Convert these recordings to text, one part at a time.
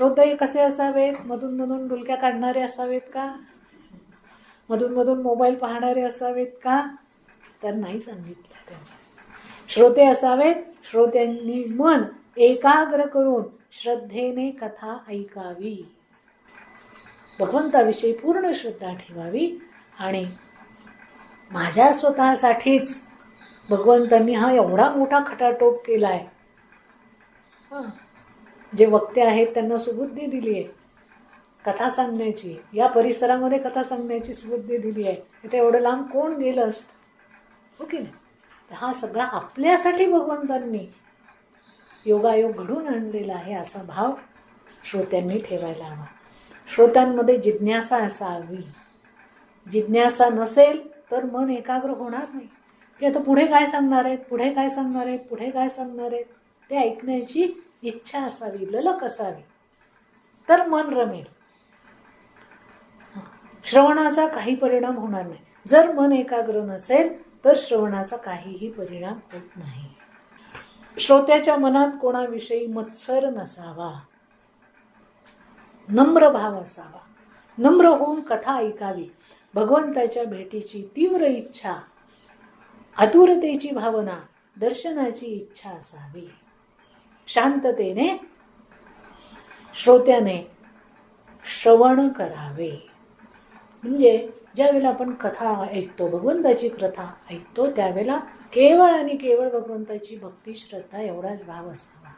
श्रोते कसे असावेत? मधून मधून डुलक्या काढणारे असावेत का? मधून मधून मोबाईल पाहणारे असावेत का? तर नाही सांगितलं त्यांनी. श्रोते असावेत? श्रोत्यांनी मन एकाग्र करून श्रद्धेने कथा ऐकावी. भगवंताविषयी पूर्ण श्रद्धा ठेवावी आणि माझ्या स्वतःसाठीच भगवंतांनी हा एवढा मोठा खटाटोप केलाय. हां. जे वक्ते आहेत त्यांना सुबुद्धी दिली आहे. कथा सांगण्याची या परिसरामध्ये कथा सांगण्याची सुबुद्धी दिली आहे. इथे एवढं लांब कोण गेलं असतं? हो की नाही? तर हा सगळा आपल्यासाठी भगवंतांनी योगायोग घडून आणलेला आहे असा भाव श्रोत्यांनी ठेवायला हवा. श्रोत्यांमध्ये जिज्ञासा असावी. जिज्ञासा नसेल तर मन एकाग्र होणार नाही. की आता पुढे काय सांगणार आहेत? पुढे काय सांगणार आहेत? पुढे काय सांगणार आहेत? ते ऐकण्याची इच्छा असावी ललक असावी तर मन रमेल. श्रवणाचा काही परिणाम होणार नाही. जर मन एकाग्र नसेल तर श्रवणाचा काहीही परिणाम होत नाही. श्रोत्याच्या मनात कोणाविषयी मत्सर नसावा. नम्र भाव असावा. नम्र होऊन कथा ऐकावी. भगवंताच्या भेटीची तीव्र इच्छा आतुरतेची भावना दर्शनाची इच्छा असावी. शांततेने श्रोत्याने श्रवण करावे. म्हणजे ज्यावेळेला आपण कथा ऐकतो भगवंताची कथा ऐकतो त्यावेळेला केवळ आणि केवळ भगवंताची भक्ती श्रद्धा एवढाच भाव असावा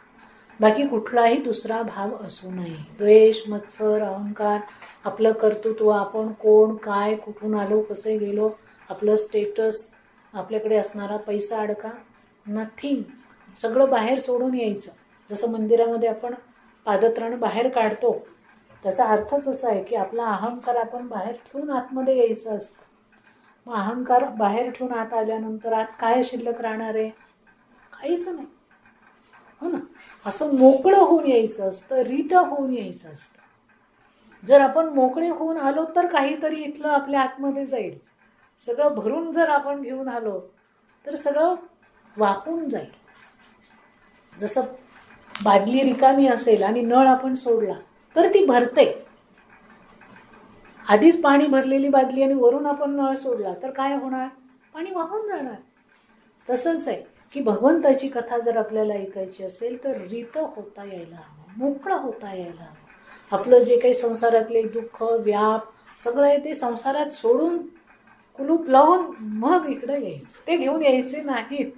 बाकी कुठलाही दुसरा भाव असू नये. द्वेष मत्सर अहंकार आपलं कर्तृत्व आपण कोण काय कुठून आलो कसे गेलो आपलं स्टेटस आपल्याकडे असणारा पैसा अडका नथिंग सगळं बाहेर सोडून यायचं. जसं मंदिरामध्ये आपण पादत्राण बाहेर काढतो त्याचा अर्थच असा आहे की आपला अहंकार आपण बाहेर ठेवून आतमध्ये यायचं असतं. मग अहंकार बाहेर ठेवून आत आल्यानंतर आत काय शिल्लक राहणार आहे? काहीच नाही. हो ना? असं मोकळं होऊन यायचं असतं रीत होऊन यायचं असतं. जर आपण मोकळे होऊन आलो तर काहीतरी इथलं आपल्या आतमध्ये जाईल. सगळं भरून जर आपण घेऊन आलो तर सगळं वाहून जाईल. जसं बादली रिकामी असेल आणि नळ आपण सोडला तर ती भरते. आधीच पाणी भरलेली बादली आणि वरून आपण नळ सोडला तर काय होणार? पाणी वाहून जाणार. तसंच आहे की भगवंताची कथा जर आपल्याला ऐकायची असेल तर रीत होता यायला हवं मोकळं होता यायला हवं. आपलं जे काही संसारातले दुःख व्याप सगळं आहे ते संसारात सोडून कुलूप लावून मग इकडं यायचं. ते घेऊन यायचे नाहीत.